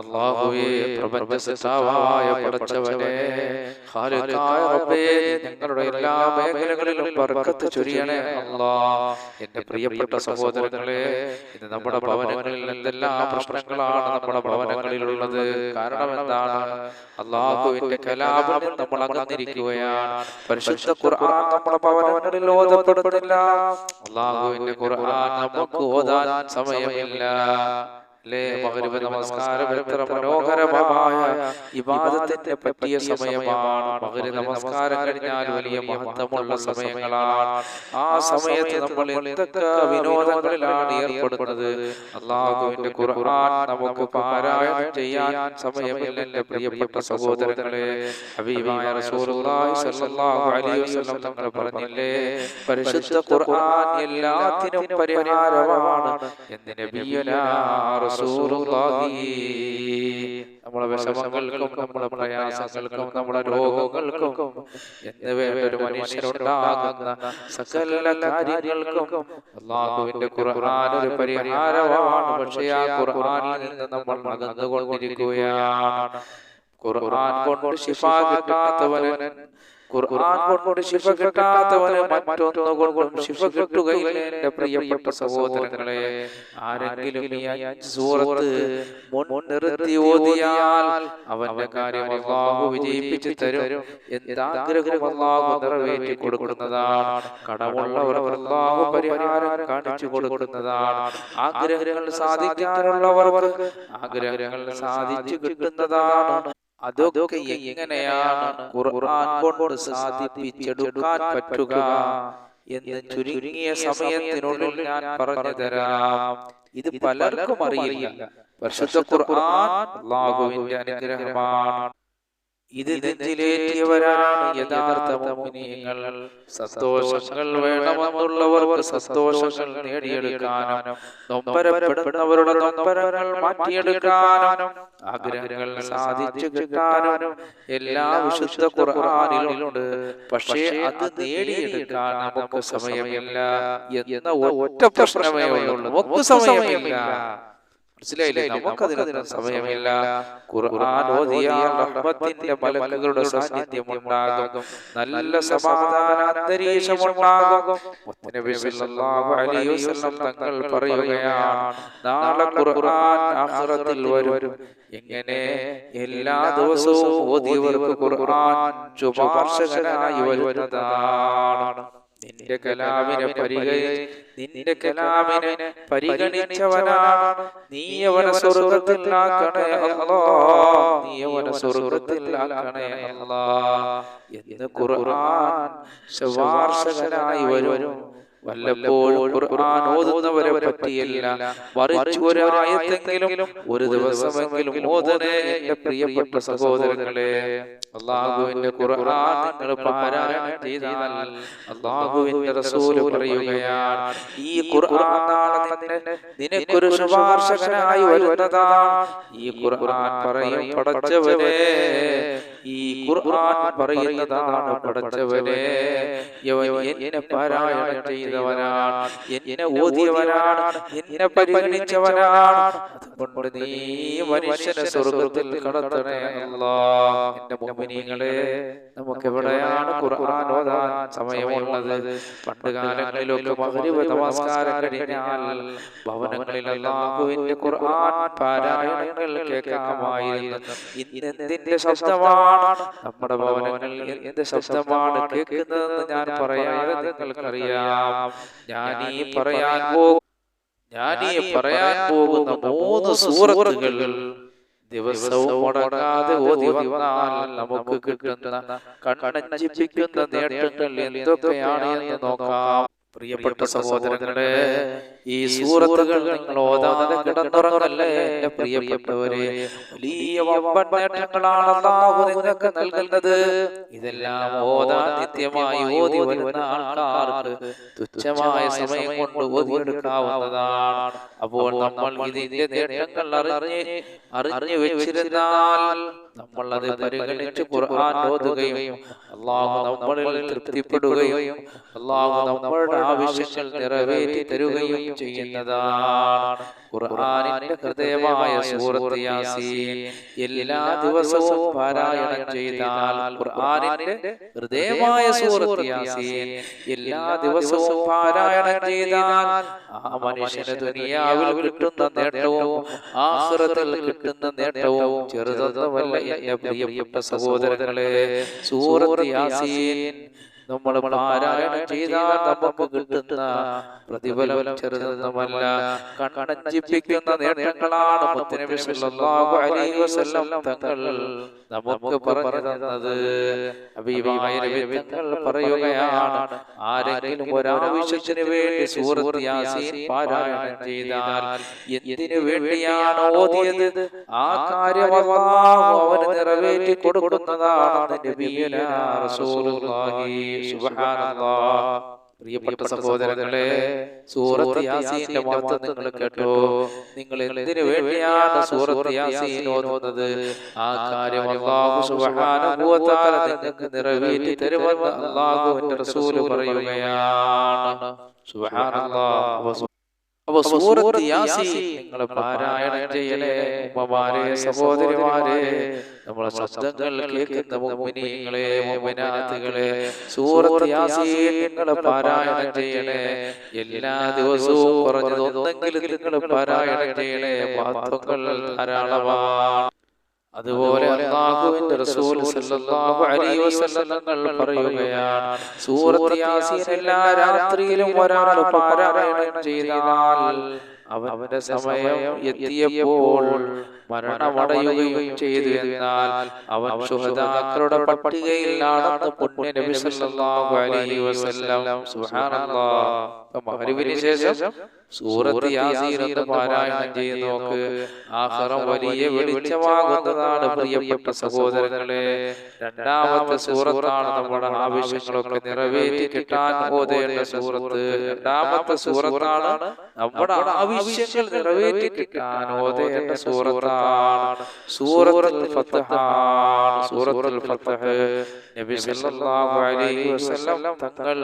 അള്ളാഹുവേ പ്രപഞ്ച സൃഷ്ടാവായ പടച്ചവനെ ഞങ്ങളുടെ എല്ലാ മേഖലകളിലും ബർക്കത്ത് ചൊരിയണേ അള്ളാ. എന്റെ പ്രിയപ്പെട്ട സഹോദരങ്ങളെ ഇന്ന് നമ്മുടെ ഭവനങ്ങളിൽ എന്തെല്ലാം പ്രശ്നങ്ങളാണ് നമ്മുടെ ഭവനങ്ങളിലുള്ളത്. കാരണം എന്താണ്? അള്ളാഹുവിന്റെ കലാപം നമ്മൾ അകന്നിരിക്കുകയാണ്. പരിശുദ്ധ ഖുർആൻ നമ്മുടെ ഭവനങ്ങളിൽ ഓതപ്പെടുന്നില്ല അള്ളാഹുവിന്റെ ഖുർആൻ നമുക്ക് ഓതാൻ സമയമില്ല. നമസ്കാരം എത്ര മനോഹരമായ ഇബാദത്തിന്റെ പറ്റിയ സമയമാണ്. പകര് നമസ്കാരം കഴിഞ്ഞാൽ വലിയ മഹത്വമുള്ള സമയങ്ങളാണ്. ആ സമയത്ത് നമ്മൾ എന്തൊക്കെ വിനോദങ്ങളിലാണ് ഏർപ്പെടുന്നത്? അള്ളാഹുവിന്റെ ഖുർആൻ നമുക്ക് പാരായണം ചെയ്യാൻ സമയമില്ല എന്റെ പ്രിയപ്പെട്ട സഹോദരങ്ങളെ. ഹബീബായ റസൂലുള്ളാഹി സ്വല്ലല്ലാഹു അലൈഹി വസല്ലം തങ്ങൾ പറഞ്ഞില്ലേ? പരിശുദ്ധ ഖുർആൻ എല്ലാത്തിനും പരിഹാരമാണ്. എന്ന് നബിയുനാ നമ്മളെ വിഷമങ്ങൾക്കും നമ്മുടെ പ്രയാസങ്ങൾക്കും നമ്മുടെ രോഗങ്ങൾക്കും എന്ന് വേണ്ട ഒരു മനുഷ്യരുണ്ടാകുന്ന സകല കാര്യങ്ങൾക്കും അള്ളാഹുവിന്റെ ഖുർആൻ ഒരു പരിഹാരമാണ്. പക്ഷേ ആ ഖുർആനിൽ നിന്ന് നമ്മൾ അകന്നുകൊണ്ടിരിക്കുകയാണ് ഖുർആൻ കൊണ്ട് ശിഫ കിട്ടാത്തവന് ഖുർആൻ കൊണ്ട് ശിഫ കിട്ടാത്തവന് മറ്റൊന്നുകൊണ്ടും ശിഫ കിട്ടുകയില്ല എന്റെ പ്രിയപ്പെട്ട സഹോദരങ്ങളെ. ആരെങ്കിലും ഈ അഞ്ച് സൂറത്ത് മുൻനിർത്തി ഓതിയാൽ അവന്റെ കാര്യം അള്ളാഹു വിജയിപ്പിച്ചു തരും. എന്താഗ്രഹം അള്ളാഹു നിറവേറ്റി കൊടുക്കുന്നതാണ്. കടമുള്ളവർ അള്ളാഹു പരിഹാരം കാണിച്ചു കൊടുക്കുന്നതാണ്. ആഗ്രഹങ്ങൾ സാധിക്കാനുള്ളവർ ആഗ്രഹങ്ങൾ സാധിച്ചു കിട്ടുന്നതാണ്. അതൊക്കെ എങ്ങനെയാണ് ഖുർആൻ കൊണ്ട് സാധിപ്പിച്ചെടുക്കാൻ പറ്റുക എന്ന് ചുരുങ്ങിയ സമയത്തിനുള്ളിൽ ഞാൻ പറഞ്ഞു തരാം. ഇത് പലർക്കും അറിയില്ല. പരിശുദ്ധ ഖുർആൻ അല്ലാഹുവിന്റെ അനുഗ്രഹമാണ്. ഇത് നെഞ്ചിലേറ്റിയവരാണ് യഥാർത്ഥ മോഹിനിയങ്ങൾ സന്തോഷങ്ങൾ വേണമെന്നുള്ളവർക്ക് സന്തോഷങ്ങൾ നേടിയെടുക്കാനും നൊമ്പരപ്പെടുന്നവരുടെ നൊമ്പരങ്ങൾ മാറ്റിയെടുക്കാനും ആഗ്രഹങ്ങൾ സാധിച്ചു കിട്ടാനും എല്ലാ വിശുദ്ധ ഖുർആനിലുണ്ട്. പക്ഷേ അത് നേടിയെടുക്കാൻ നമുക്ക് സമയമില്ല എന്ന ഒറ്റ പ്രശ്നമേ ഉള്ളൂ. നമുക്ക് സമയമില്ല. മനസ്സിലായില്ലേ? നമുക്കതിനൊന്നും സമയമില്ല. ഖുർആൻ ഓതിയാൽ റഹ്മത്തിന്റെ മലക്കുകളുടെ സാന്നിധ്യം ഉണ്ടാകും നല്ല സമാധാന അന്തരീക്ഷം ഉണ്ടാകും മുത്തനബി സല്ലല്ലാഹു അലൈഹി വസല്ലം തങ്ങൾ പറയുകയാണ് നാളെ ഖുർആൻ ആഖിറത്തിൽ വരും. എങ്ങനെ? എല്ലാ ദിവസവും ഓതിയവർക്ക് ഖുർആൻ ശുപാർശകനായി വരുന്നതാണ്. നിന്റെ കലാമിനെ പരിഗണി നിന്റെ കലാമിനെ പരിഗണിച്ചവനാണ്. നീ അവനെ സ്വർഗത്തിലാക്കണേ അല്ലാ. നീ അവനെ സ്വർഗത്തിലാക്കണേ അല്ലാ. എന്ന് ഖുർആൻ ശുപാർശകനായി വരും. വല്ലപ്പോഴും ഖുർആൻ ഓതുന്നവരെ പറ്റിയല്ല. മറിച്ച് ഒരായത്തെങ്കിലും ഒരു ദിവസമെങ്കിലും ഓതണേ എന്റെ പ്രിയപ്പെട്ട സഹോദരങ്ങളെ. അള്ളാഹുവിന്റെ ഖുർആൻ നിങ്ങൾ പാരായണം ചെയ്താൽ അള്ളാഹുവിന്റെ റസൂൽ പറയുകയാണ് ഈ ഖുർആൻ നിനക്കൊരു ശുപാർശകനായി വരുന്നതാണ്. ഈ ഖുർആൻ പറയും പടച്ചവനെ ഈ ഖുർആൻ പറയുന്നതാണ് പടച്ചവനെ എന്നെ പാരായണം ചെയ്തവനാണ് എന്നെ ഓതിയവനാണ് എന്നെ പരിഗണിച്ചവനാണ്. അതുകൊണ്ട് നീ മനുഷ്യനെ സ്വർഗത്തിൽ കടത്തണേ എന്റെ മുഅ്മിനീങ്ങളെ നമുക്ക് എവിടെയാണ് ഖുർആൻ ഓതാൻ സമയമുള്ളത്? പണ്ട് കാലങ്ങളിലൊക്കെ മഗ്രിബ് നമസ്കാരം കഴിഞ്ഞാൽ ഭവനങ്ങളിൽ അല്ലാഹുവിന്റെ ഖുർആൻ പാരായണങ്ങൾ കേൾക്കാമായിരുന്നു. ഇന്ന് ശബ്ദമാണ്? നമ്മുടെ ഭവനങ്ങളിൽ എന്ത് ശബ്ദമാണ് കേൾക്കുന്നതെന്ന് ഞാൻ പറയാതെ നിങ്ങൾക്കറിയാം. ഈ പറയാൻ ഈ പറയാൻ പോകുന്ന മൂന്ന് സൂറത്തുകൾ ദിവസവും മുടങ്ങാതെ ഓതി വന്നാൽ നമുക്ക് കിട്ടുന്ന കണ്ണഞ്ചിപ്പിക്കുന്ന നേട്ടങ്ങൾ എന്തൊക്കെയാണ് എന്ന് നോക്കാം. പ്രിയപ്പെട്ട സഹോദരങ്ങളെ ഈ സൂറത്തുകൾ നിങ്ങൾ ഓതാതെ കിടന്നുറങ്ങല്ലേ എന്റെ പ്രിയപ്പെട്ടവരെ? വലിയ നേട്ടങ്ങളാണ് അല്ലാഹു നിങ്ങൾക്ക് നൽകുന്നത്. ഇതെല്ലാം ഓതാൻ നിത്യമായി ഓതി വരുന്ന ആൾക്കാർക്ക് തുച്ഛമായ സമയം കൊണ്ട് ഓതിയെടുക്കാവുന്നതാണ് അപ്പോൾ നമ്മൾ ഇതിന്റെ നേട്ടങ്ങൾ അറിഞ്ഞ് അറിഞ്ഞു വെച്ചിരുന്നാൽ നമ്മൾ അത് പരിഗണിച്ച് ഖുർആൻ ഓതുകയും അള്ളാഹു നമ്മളിൽ തൃപ്തിപ്പെടുകയും അള്ളാഹു നമ്മളുടെ ആവശ്യങ്ങൾ നിറവേറ്റി തരുകയും ചെയ്യുന്നതാണ്. ഖുർആനിന്റെ ഹൃദയമായ സൂറത്ത് യാസീൻ എല്ലാ ദിവസവും പാരായണം ചെയ്താൽ ഖുർആനിന്റെ ഹൃദയമായ സൂറത്ത് യാസീൻ എല്ലാ ദിവസവും പാരായണം ചെയ്താൽ ആ മനുഷ്യന് ദുനിയാവിൽ കിട്ടുന്ന നേട്ടവും ആഖിറത്തിൽ കിട്ടുന്ന നേട്ടവും ചെറുതൊന്നുമല്ല എന്റെ പ്രിയപ്പെട്ട സഹോദരങ്ങളെ സൂറത്ത് യാസീൻ നമ്മൾ പാരായണം ചെയ്താൽ നമുക്ക് കിട്ടുന്ന പ്രതിഫലം ചെറുതൊന്നുമല്ല. കണ്ണഞ്ചിപ്പിക്കുന്ന നേട്ടങ്ങളാണ് തങ്ങൾ നമുക്ക് പറഞ്ഞു തന്നത്. നബി പറയുകയാണ്. ആരെങ്കിലും ഒരാവശ്യത്തിന് വേണ്ടി സൂറത്ത് യാസീൻ പാരായണം ചെയ്താൽ എന്തിനു വേണ്ടിയാണ് ഓതിയത് ആ കാര്യം അവന് നിറവേറ്റി കൊടുക്കുന്നതാണ് നബിയനാ റസൂലുള്ളാഹി. പ്രിയപ്പെട്ട സഹോദരങ്ങളെ സൂറത്ത് യാസീന്റെ നിങ്ങൾ കേട്ടോ. നിങ്ങൾ എന്തിനു വേണ്ടിയാണ് സൂറത്ത് യാസീൻ ഓതുന്നത്? ആ കാര്യം സുബ്ഹാനഹു വ തആല നിങ്ങൾക്ക് നിറവേറ്റി തരുമെന്ന് അല്ലാഹുവിന്റെ റസൂൽ പറയുകയാണ്. സുബ്ഹാനല്ലാഹ് അപ്പൊ സൂറത്ത് യാസീൻ നിങ്ങൾ പാരായണം ചെയ്യലേ ഉമ്മമാരെ സഹോദരിമാരെ നമ്മളെ ശബ്ദങ്ങൾ കേൾക്കുന്ന മുഅ്മിനീങ്ങളെ മുഅ്മിനാത്തുകളെ സൂറത്ത് യാസീൻ നിങ്ങൾ പാരായണം ചെയ്യണേ എല്ലാ ദിവസവും ഒന്നെങ്കിലും നിങ്ങൾ പാരായണം ചെയ്യണേ മഹത്വങ്ങൾ ധാരാളമാണ്. അതുപോലെ റസൂൽ സല്ലല്ലാഹു അലൈഹി വസല്ലം പറയുകയാണ്. സൂറത്ത് യാസീൻ എല്ലാ രാത്രിയിലും ഒരാൾ പാരായണം ചെയ്താൽ അവന്റെ സമയം എത്തിയപ്പോൾ മരണമടയുകയും ചെയ്തു എന്നാൽ അവൻ സുഹൃതാക്കളുടെ പട്ടികയിലാണെന്ന് പുണ്യ നബി സല്ലല്ലാഹു അലൈഹി വസല്ലം. സുബ്ഹാനല്ലാഹ്. മഗ്രിബിന് ശേഷം സൂറത്ത് യാസീൻ എന്ന് പാരായണം ചെയ്ത് നോക്ക് ആഖിറം വലിയ വെളിച്ചമാകുന്നതാണ് പ്രിയപ്പെട്ട സഹോദരങ്ങളെ. രണ്ടാമത്തെ സൂറത്താണ് നമ്മുടെ ആവശ്യങ്ങളൊക്കെ നിറവേറ്റി കിട്ടാൻ ഓതേണ്ട സൂറത്ത്. രണ്ടാമത്തെ സൂറത്താണ് നമ്മുടെ ആവശ്യങ്ങൾ നിറവേറ്റി കിട്ടാൻ ഓതേണ്ട സൂറത്താണ്. സൂറത്തുൽ ഫത്ഹാണ് സൂറത്തുൽ ഫത്ഹ്. നബി സല്ലല്ലാഹു അലൈഹി വസല്ലം തങ്ങൾ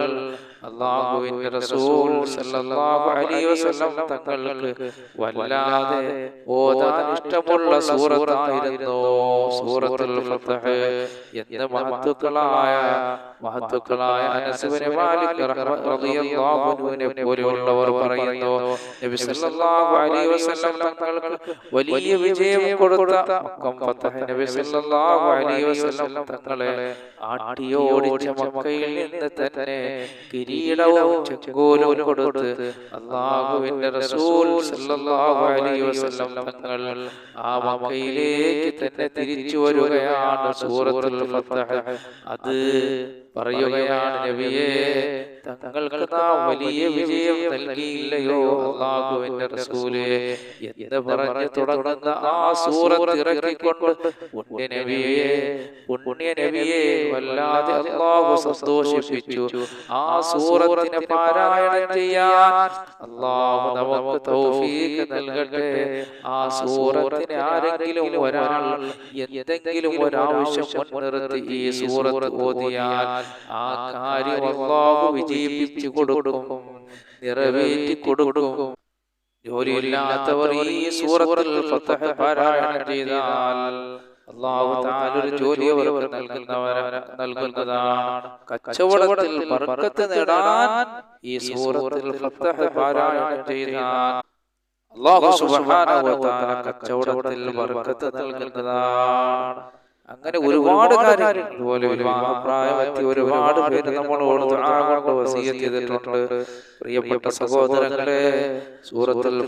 അല്ലാഹുവിന്റെ റസൂൽ സല്ലല്ലാഹു അലൈഹി വസല്ലം തങ്ങൾക്ക് വല്ലാതെ ഇഷ്ടമുള്ള സൂറത്തായിരുന്നു. സൂറത്തുൽ ഫത്ഹ് എന്ന മഹത്തുക്കളായ റളിയല്ലാഹു പോലെയുള്ളവർ പറയുന്നു നബി സല്ലല്ലാഹു അലൈഹി വസല്ലം തങ്ങൾക്ക് വലിയ വിജയം കൊടുത്ത നബി സല്ലല്ലാഹു അലൈഹി വസല്ലം തങ്ങളെ ആട്ടിയോടിച്ച മക്കയിൽ നിന്ന് തന്നെ കിരീടവും കൊടുത്ത് അള്ളാഹുവിന്റെ റസൂൽ സല്ലല്ലാഹു അലൈഹി വസല്ലം തങ്ങൾ ആ മക്കയിലേക്ക് തന്നെ തിരിച്ചു വരുകയാണ് സൂറത്തുൽ ഫത്ഹ് അത് പറയുകയാണ് നബിയെ തങ്ങൾക്ക് നാം വലിയ വിജയം നൽകിയില്ലയോ? അള്ളാഹുവിന്റെ റസൂലേ എന്ന് പറഞ്ഞ് തുടങ്ങുന്ന ആ സൂറത്ത് ഇറക്കിക്കൊണ്ട് പുണ്യ നബിയെ പുണ്യ നബിയെ വല്ലാതെ അള്ളാഹു സന്തോഷിപ്പിച്ചു. ആ സൂറത്തിനെ പാരായണം ചെയ്യാൻ അള്ളാഹു നമുക്ക് തൗഫീഖ് നൽകട്ടെ. ആ സൂറത്തിനെ ആരെങ്കിലും ഒരാൾ എന്തെങ്കിലും ഒരാവശ്യം മുൻനിർത്തി ഈ സൂറത്ത് ഓതിയാൽ ആ കാര്യം അള്ളാഹു വിജയിപ്പിച്ചു കൊടുക്കും നിറവേറ്റി കൊടുക്കും. ജോലിയില്ലാത്തവർ ഈ സൂറത്തുൽ പാരായണം ചെയ്താൽ അള്ളാഹു താല ഒരു ജോലി അവർക്ക് നൽകുന്നവര നൽകുന്നതാണ്. കച്ചവടത്തിൽ ബർക്കത്ത് നേടാൻ ഈ സൂറത്തുൽ ഫത്ഹ് പാരായണം ചെയ്താൽ അള്ളാഹു സുബ്ഹാനഹു വ തആല കച്ചവടത്തിൽ ബർക്കത്ത് നൽകുന്നതാണ്. അങ്ങനെ ഒരുപാട് കാര്യങ്ങൾ അതുപോലെ വിവാഹപ്രായമെത്തി ഒരുപാട് പേര് നമ്മളോട് കൊണ്ട് വസീയത്ത് ചെയ്തിട്ടുണ്ട്. പ്രിയപ്പെട്ട സഹോദരങ്ങളെ സൂറത്തുൽ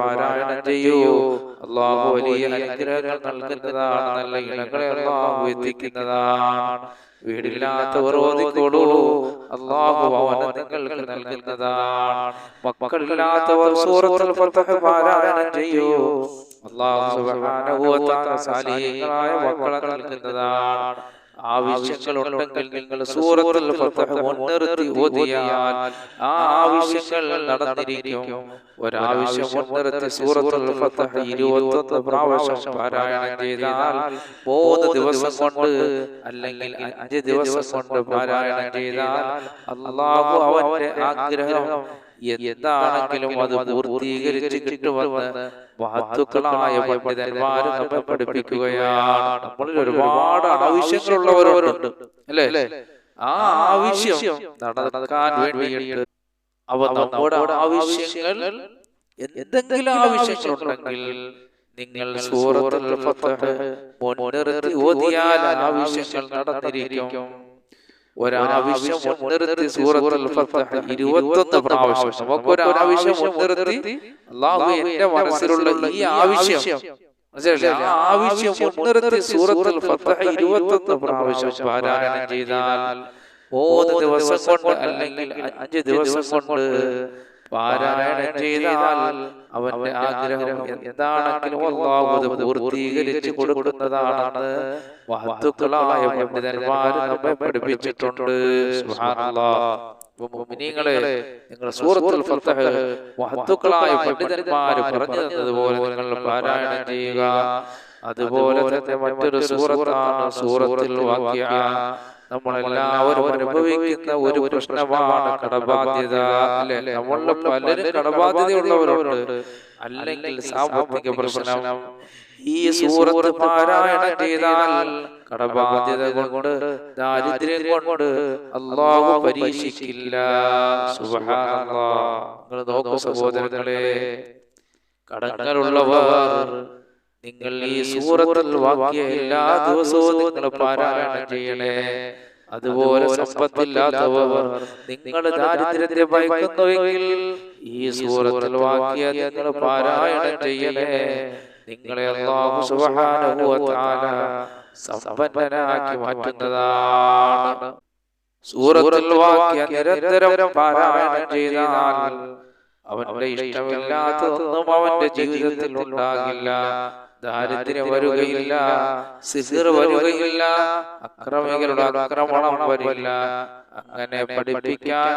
പാരായണം ചെയ്യൂ. അള്ളാഹു വലിയ അനുഗ്രഹങ്ങൾ നൽകുന്നതാണ് നല്ല ഇണകളെ അള്ളാഹു എത്തിക്കുന്നതാണ്. വീടില്ലാത്തവർ ഓതിക്കോളൂ അള്ളാഹു നിങ്ങൾക്ക് നൽകുന്നതാണ്. മക്കളില്ലാത്തവർ പാരായണം ചെയ്യൂ. സുബ്ഹാനഹു വ തആല നൽകുന്നതാണ്. ആവശ്യങ്ങളുണ്ടെങ്കിൽ നിങ്ങൾ സൂറത്തുൽ ഫത്ഹ് മുൻനിർത്തി ഓതിയാൽ ആ ആവശ്യങ്ങൾ നടന്നിരിക്കും. ഒരാവശ്യം മുൻനിർത്തി സൂറത്തുൽ ഫത്ഹ് ഇരുപത്തൊന്ന് പ്രാവശ്യം പാരായണം ചെയ്താൽ മൂന്ന് ദിവസം കൊണ്ട് അല്ലെങ്കിൽ അഞ്ച് ദിവസം കൊണ്ട് പാരായണം ചെയ്താൽ അള്ളാഹു അവന്റെ ആഗ്രഹം എന്താണെങ്കിലും അത് പൂർത്തീകരിച്ച് കിട്ടുമെന്ന് മഹത്തുക്കളായ പണ്ഡിതന്മാര് നമ്മെ പഠിപ്പിക്കുകയാണ്. നമ്മളിൽ ഒരുപാട് ആവശ്യങ്ങളുള്ളവരുണ്ട്. അല്ലേ? ആ ആവശ്യം നടക്കാൻ വേണ്ടിയിട്ട് അവ നമ്മുടെ ആവശ്യങ്ങൾ എന്തെങ്കിലും ആവശ്യങ്ങളുണ്ടെങ്കിൽ നിങ്ങൾ സൂറത്തുൽ മുൻനിർത്തി ഓതിയാൽ ആവശ്യങ്ങൾ നടന്നിരിക്കും. ഒരാവശ്യം മുൻനിർത്തി സൂറത്തുൽ ഇരുപത്തൊന്ന് പ്രാവശ്യം. നമുക്കൊരു ആവശ്യം മുൻനിർത്തി അള്ളാഹു എന്റെ മനസ്സിലുള്ള ഈ ആവശ്യം. മനസ്സിലായില്ലേ? ആ ആവശ്യം മുൻനിർത്തി സൂറത്തുൽ ഇരുപത്തൊന്ന് പ്രാവശ്യം പാരായണം ചെയ്താൽ മൂന്ന് ദിവസം കൊണ്ട് അല്ലെങ്കിൽ അഞ്ച് ദിവസം കൊണ്ട് പാരായണം ചെയ്താൽ അവന്റെ ആഗ്രഹം എന്താണെങ്കിലും അള്ളാഹു പൂർത്തീകരിച്ച് കൊടുക്കുന്നതാണെന്ന് മഹത്തുക്കളായ പണ്ഡിതന്മാര് നമ്മെ പഠിപ്പിച്ചിട്ടുണ്ട്. മുഅ്മിനീങ്ങളെ നിങ്ങൾ സൂറത്തുൽ ഫത്ഹ് മഹത്തുക്കളായ പണ്ഡിതന്മാര് പറഞ്ഞു തന്നതുപോലെ നിങ്ങൾ പാരായണം ചെയ്യുക. അതുപോലെ തന്നെ മറ്റൊരു സൂറത്താണ് സൂറത്തുൽ വാക്യ. നമ്മളെല്ലാവരും അനുഭവിക്കുന്ന ഒരു പ്രശ്നമാണ് കടബാധ്യത. അല്ലെ? നമ്മളിൽ പലരും കടബാധ്യതയുള്ളവരുണ്ട്. അല്ലെങ്കിൽ സാമ്പത്തിക പ്രശ്നം. ഈ സൂറത്ത് പാരായണം ചെയ്താൽ കടബാധ്യത കൊണ്ട് ദാരിദ്ര്യം കൊണ്ട് അള്ളാഹു പരീക്ഷിക്കില്ല. നോക്കൂ സഹോദരങ്ങളെ. കടങ്ങളുള്ളവർ നിങ്ങൾ ഈ സൂറത്തിൽ വാക്യ എല്ലാ ദിവസവും നിങ്ങൾ പാരായണം ചെയ്യണേ. അതുപോലെ സമ്പത്തില്ലാത്തവർ നിങ്ങൾ ദാരിദ്ര്യത്തെ ഭയക്കുന്നുവെങ്കിൽ ഈ സൂറത്തിൽ വാക്യ നിങ്ങൾ പാരായണം ചെയ്യണേ. നിങ്ങളെ സുബ്ഹാനഹു വ തആല സമ്പന്നനാക്കി മാറ്റുന്നതാണ്. സൂറത്തുൽ വാക്യ നിരന്തരം പാരായണം ചെയ്താൽ അവന്റെ ഇഷ്ടമില്ലാത്തതൊന്നും അവന്റെ ജീവിതത്തിൽ ഉണ്ടാകില്ല. ദാരിദ്ര്യം വരുകയില്ല സിഹിർ വരുകയില്ല അക്രമികളുടെ ആക്രമണം വരില്ല. അങ്ങനെ പഠിപ്പിക്കാൻ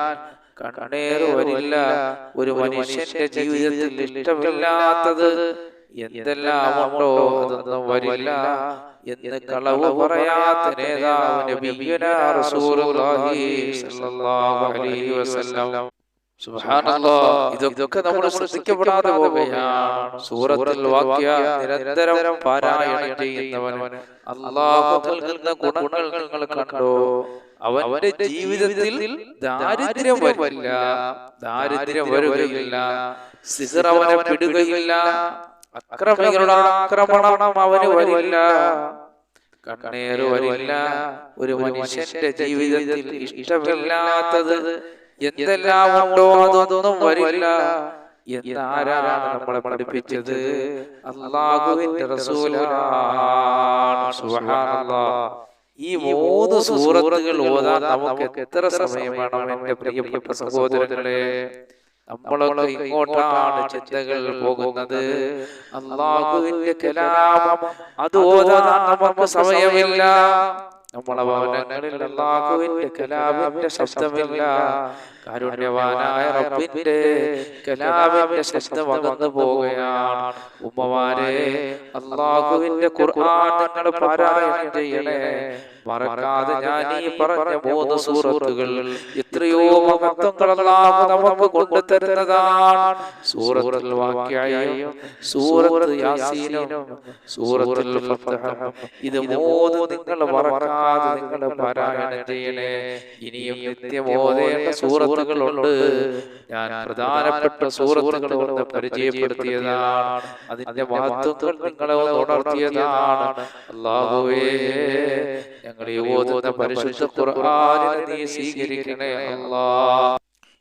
കണ്ണേർ വരില്ല. ഒരു മനുഷ്യന്റെ ജീവിതത്തിൽ ഇഷ്ടമില്ലാത്തത് എന്തെല്ലാം ഉണ്ടോ? അതൊന്നും വരില്ല. എന്ന് കളവ് പറയാത്ത നേതാവ് നബിയുനാ റസൂലുള്ളാഹി സ്വല്ലല്ലാഹു അലൈഹി വസല്ലം. ഇതൊക്കെ നമ്മൾ ശ്രദ്ധിക്കപ്പെടാതെ പോവുകയാണ് സൂറത്തുൽ വാക്യ നിരന്തരം പാരായണം ചെയ്യുന്നവൻ നൽകുന്ന ഗുണങ്ങൾ നിങ്ങൾ കണ്ടോ? അവന്റെ ജീവിതത്തിൽ ദാരിദ്ര്യം വരില്ല. ദാരിദ്ര്യം വരുകയില്ല. സിസർ അവനെ വിടുകയില്ല. അക്രമികളുടെ ആക്രമണം അവന് വരില്ല. കണ്ണേറ് വരില്ല. ഒരു മനുഷ്യന്റെ ജീവിതത്തിൽ ഇഷ്ടമില്ലാത്തത് എന്തെല്ലാം ഉണ്ടോ അതൊന്നും വരില്ല. എന്താരാണ് നമ്മളെ പഠിപ്പിച്ചത്? അള്ളാഹുവിന്റെ ഈ മൂന്ന് സൂറത്തുകൾ ഓതാൻ നമുക്ക് എത്ര സമയം വേണം എന്റെ പ്രിയപ്പെട്ട സഹോദരങ്ങളെ? നമ്മളൊക്കെ ഇങ്ങോട്ടാണ് ചിന്തകൾ പോകുന്നത്. അള്ളാഹുവിന്റെ കലാമം അത് ഓതാൻ നമുക്ക് സമയമില്ല. നമ്മളെ ഭവനങ്ങളിൽ അള്ളാഹുവിന്റെ കലാമിന്റെ ശബ്ദമില്ല. കാരുണ്യവാനായ റബ്ബിന്റെ കലാമിന്റെ ശബ്ദം വന്നു പോവുകയാണ്. ഉമ്മമാരെ അള്ളാഹുവിന്റെ ഖുർആൻ നിങ്ങൾ പാരായണം ചെയ്യണേ. മറക്കാതെ ഞാൻ ഈ പറഞ്ഞ മൂന്ന് സൂറത്തുകൾ എത്രയോ മഹത്വങ്ങളെല്ലാം നമുക്ക് കൊണ്ടുതരുന്നതാണ് സൂറത്തുൽ വാക്യായും സൂറത്ത് യാസീനും സൂറത്തുൽ ഇത് മൂന്ന് നിങ്ങൾ മറക്കാതെ നിങ്ങൾ പാരായണം ചെയ്യണേ. ഇനിയും നിത്യം ഓതേണ്ട സൂറത്തുകളുണ്ട് ഞാൻ പ്രധാനപ്പെട്ട സൂറത്തുകൾ ഒന്ന് പരിചയപ്പെടുത്തിയതാണ്. അതിന്റെ മഹത്വങ്ങൾ നിങ്ങളെ ഉണർത്തിയതാണ്. അള്ളാഹുവേ ഞങ്ങൾ ഈ ഓതുന്ന പരിശുദ്ധ നീ സ്വീകരിക്കണേ അല്ലാ.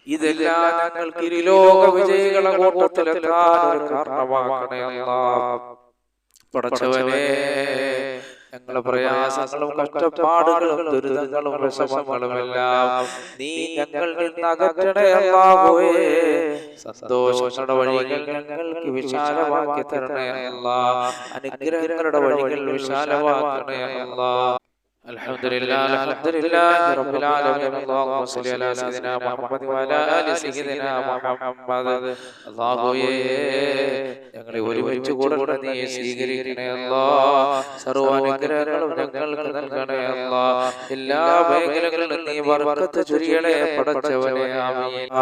ഇതെല്ലാം ഞങ്ങൾക്ക് ഇരുലോക വിജയികളെ കൂട്ടത്തിലെത്താൻ കാരണമാക്കണേ അല്ലാ. പടച്ചവനെ ഞങ്ങളെ പ്രയാസങ്ങളും കഷ്ടപ്പാടുകളും ദുരിതങ്ങളും വിഷമങ്ങളും എല്ലാം നീ ഞങ്ങളിൽ സന്തോഷങ്ങളുടെ വഴികൾ ഞങ്ങൾക്ക് വിശാലമാക്കി തരണേ അല്ലാ അനുഗ്രഹങ്ങളുടെ വഴികൾ വിശാലമാക്കണേ അല്ലാ الحمد لله الحمد لله رب العالمين اللهم صل على سيدنا محمد وعلى ال سيدنا محمد അള്ളാഹുയേ ഞങ്ങളെ ഒരുമിച്ച് കൂടെ നീ സ്വീകരിക്കണേ അല്ലാ സർവാനുഗ്രഹങ്ങളും ഞങ്ങൾക്ക് നൽകണേ അല്ലാ എല്ലാ മേഖലകളിലും നീ വർക്കത്ത് ചൊരിയണേ പടച്ചവനെ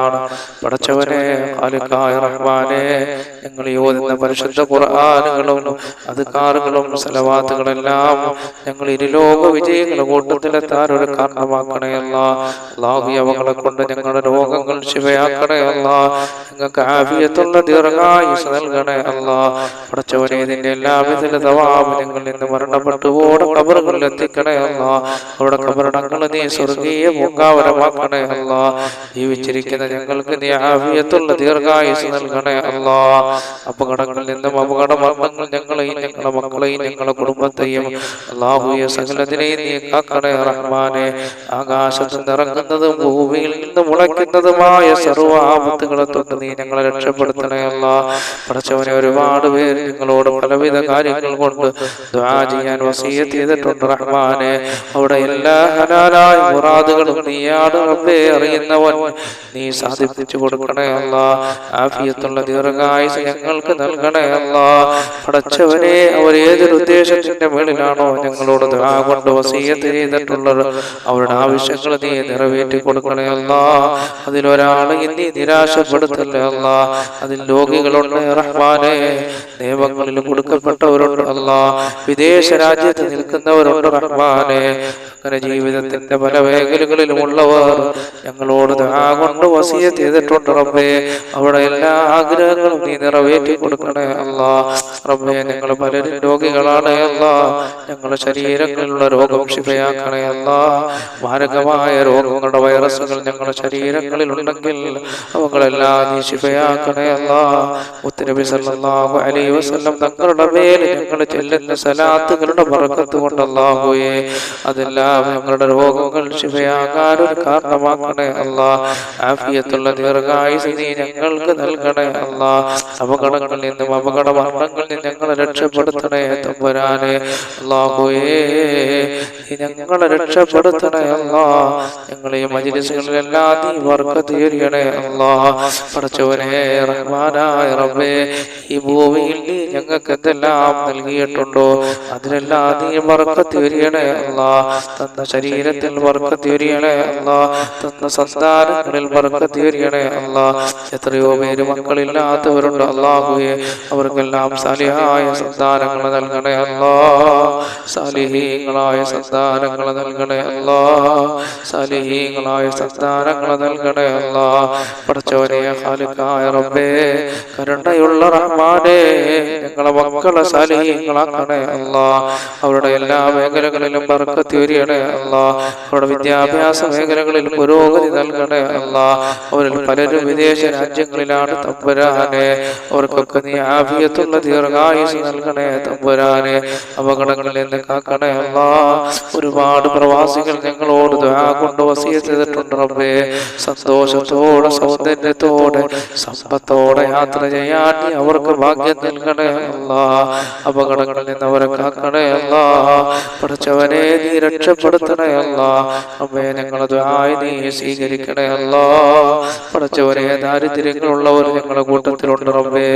ആണ് പടച്ചവനെ ഖാലിഖായ റഹ്മാനെ ഞങ്ങൾ ഓതുന്ന പരിശുദ്ധ ഖുർആനുകളും അദ്കാറുകളും സലവാത്തുകളെല്ലാം ഞങ്ങൾ ഇരുലോക വിജയ വിജയങ്ങളുടെ കൂട്ടത്തിലെത്താൻ ഒരു കാരണമാക്കണയല്ല. അള്ളാഹു അവങ്ങളെ കൊണ്ട് ഞങ്ങളുടെ രോഗങ്ങൾ ശിവയാക്കണയല്ല. ഞങ്ങൾക്ക് ആഫിയത്തുള്ള ദീർഘായുസ് നൽകണേ അല്ല പടച്ചവനെ ഇതിന്റെ എല്ലാവിധ തവാബ് ഞങ്ങൾ ഇന്ന് മരണപ്പെട്ടു ഓടെ കബറുകളിൽ എത്തിക്കണേ അല്ല അവിടെ കബറടങ്ങൾ നീ സ്വർഗീയ പൊങ്കാവരമാക്കണേ അല്ല ജീവിച്ചിരിക്കുന്ന ഞങ്ങൾക്ക് നീ ആഫിയത്തുള്ള ദീർഘായുസ് നൽകണേ അല്ല അപകടങ്ങളിൽ നിന്നും അപകട മരണങ്ങൾ ഞങ്ങളെയും ഞങ്ങളുടെ മക്കളെയും ഞങ്ങളുടെ കുടുംബത്തെയും അള്ളാഹുയെ സകലത്തിനെയും നീ റഹ്മാനെ. ആകാശത്ത് നിറങ്ങുന്നതും ഭൂമിയിൽ നിന്ന് മുളയ്ക്കുന്നതുമായ സർവ ആപത്തുകളെ തൊട്ട് നീ ഞങ്ങളെ രക്ഷപ്പെടുത്തണേ അല്ല. പഠിച്ചവനെ ഒരുപാട് പേര് നിങ്ങളോട് പലവിധ കാര്യങ്ങൾ കൊണ്ട് ദ്വാ ചെയ്യാൻ വസീയത്ത് ചെയ്തിട്ടുണ്ട് റഹ്മാനെ. അവിടെ എല്ലാ ഹലാലായ മുറാദുകളും നീയാണ് റബ്ബേ അറിയുന്നവൻ നീ സാധിപ്പിച്ചു കൊടുക്കണേ അല്ല. ആഫിയത്തുള്ള ദീർഘായുസ് ഞങ്ങൾക്ക് നൽകണേ അല്ല. പടച്ചവനെ അവർ ഏതൊരു ഉദ്ദേശത്തിന്റെ മേളിലാണോ ഞങ്ങളോട് ദ്വാ കൊണ്ട് വസീയത്ത് ചെയ്തിട്ടുള്ളത്. അവരുടെ ആവശ്യങ്ങൾ നീ നിറവേറ്റി കൊടുക്കണേ അല്ല. അതിലൊരാളെ നീ നിരാശപ്പെടുത്തല്ലേ അല്ല. അതിൽ രോഗികളുണ്ട് റഹ്മാനെ. നിയമങ്ങളിൽ കൊടുക്കപ്പെട്ടവരുണ്ട് അല്ല. വിദേശ രാജ്യത്ത് നിൽക്കുന്നവരുണ്ട് റഹ്മാനെ. അങ്ങനെ ജീവിതത്തിന്റെ പല മേഖലകളിലുമുള്ളവർ ഞങ്ങളോട് കൊണ്ട് വസീയത്ത് ചെയ്തിട്ടുണ്ട് റബ്ബേ. അവിടെ എല്ലാ ആഗ്രഹങ്ങളും നീ നിറവേറ്റി കൊടുക്കണേ അല്ല. റബ്ബേ ഞങ്ങൾ പലരും രോഗികളാണ് അല്ല. ഞങ്ങളുടെ ശരീരങ്ങളിലുള്ള രോഗം ശിവയാക്കണേ അല്ല. മാരകമായ രോഗങ്ങളുടെ വൈറസുകൾ ഞങ്ങളുടെ ശരീരങ്ങളിൽ ഉണ്ടെങ്കിൽ അവങ്ങളെല്ലാം നീ ശിവയാക്കണേ അല്ല. മുത്തനബി സല്ലല്ലാഹു അലൈഹി വസല്ലം തങ്ങളുടെ മേൽ ഞങ്ങൾ ചെല്ലുന്ന സലാത്തുകളുടെ ബർക്കത്ത് കൊണ്ടല്ലാഹുവേ അതെല്ലാം ഞങ്ങളുടെ രോഗങ്ങൾ ശിവയാകാൻ ഒരു കാരണമാക്കണേ അല്ല. ആഫിയത്തുള്ള ദീർഘായുസ് നീ ഞങ്ങൾക്ക് നൽകണേ അല്ല. അപകടങ്ങളിൽ നിന്നും അപകട മരണങ്ങളിൽ ഞങ്ങളെ രക്ഷപ്പെടുത്തണേ തമ്പുരാനെ. അല്ലാഹുവേ ഞങ്ങളെ രക്ഷപ്പെടുത്തണേ അല്ലാ. ഞങ്ങളെ മജിലിസുകളിലെല്ലാം നീ വർക്ക് തീരണേ അല്ലാ. പഠിച്ചവനെ റഹ്മാനായ റബ്ബേ ഈ ഭൂമിയിൽ നീ ഞങ്ങൾക്ക് എന്തെല്ലാം നൽകിയിട്ടുണ്ടോ? അതിലെല്ലാം നീ വർക്ക് തീരണേ അല്ലാ. തന്ന ശരീരത്തിൽ വർക്ക് തീരണേ അല്ലാ. തന്ന സന്താനങ്ങളിൽ വർക്ക് തീരണേ അല്ലാ. എത്രയോ പേര് മക്കളില്ലാത്തവരുണ്ട് അള്ളാഹുയെ അവർക്കെല്ലാം സാലിഹായ സന്താനങ്ങൾ നൽകണേ അല്ലാ. സാലിഹീങ്ങളായ സന്താനങ്ങൾ നൽകണേ അല്ലാ. സാലിഹീങ്ങളായ നൽകണയല്ല നൽകണേ അല്ലാ. പഠിച്ചവനെ ഹാലിക്കായ റബ്ബേ കരുണയുള്ള റഹ്മാനെ ഞങ്ങളെ മക്കളെ സാലിഹീങ്ങളാക്കണേ അല്ലാ. അവരുടെ എല്ലാ മേഖലകളിലും ബർക്കത്ത് വരികണേ അവരുടെ വിദ്യാഭ്യാസ മേഖലകളിൽ പുരോഗതി നൽകണേ അവരിൽ പലരും വിദേശ രാജ്യങ്ങളിലാണ് തമ്പുരാനെ. അവർക്കൊക്കെ നീ ആഭിയത്തുള്ള ദീർഘായുസ് നൽകണേ തമ്പുരാനെ. അപകടങ്ങളിൽ നിന്ന് കാക്കണേ അല്ലാ. ഒരുപാട് പ്രവാസികൾ ഞങ്ങളോട് കൊണ്ട് വസിയ ചെയ്തിട്ടുണ്ട് റബ്ബേ. സന്തോഷത്തോടെ സൗന്ദര്യത്തോടെ സമ്പത്തോടെ യാത്ര ചെയ്യാൻ അവർക്ക് ഭാഗ്യം നൽകണേ അല്ല. അപകടങ്ങളിൽ നിന്ന് അവരെ കാക്കണേ അല്ല. പഠിച്ചവനെ നീ രക്ഷപ്പെടുത്തണേ അല്ല. അമ്മേ ഞങ്ങളത് ആയി നീ സ്വീകരിക്കണേ അല്ല. പഠിച്ചവരെ ദാരിദ്ര്യങ്ങളുള്ളവർ ഞങ്ങളുടെ കൂട്ടത്തിലുണ്ട് റബ്ബേ.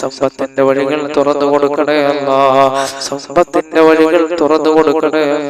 സമ്പത്തിന്റെ വഴികൾ തുറന്നു കൊടുക്കണേ അല്ല. സമ്പത്തിന്റെ വഴികൾ തുറന്നു കൊടുക്കണേ അല്ല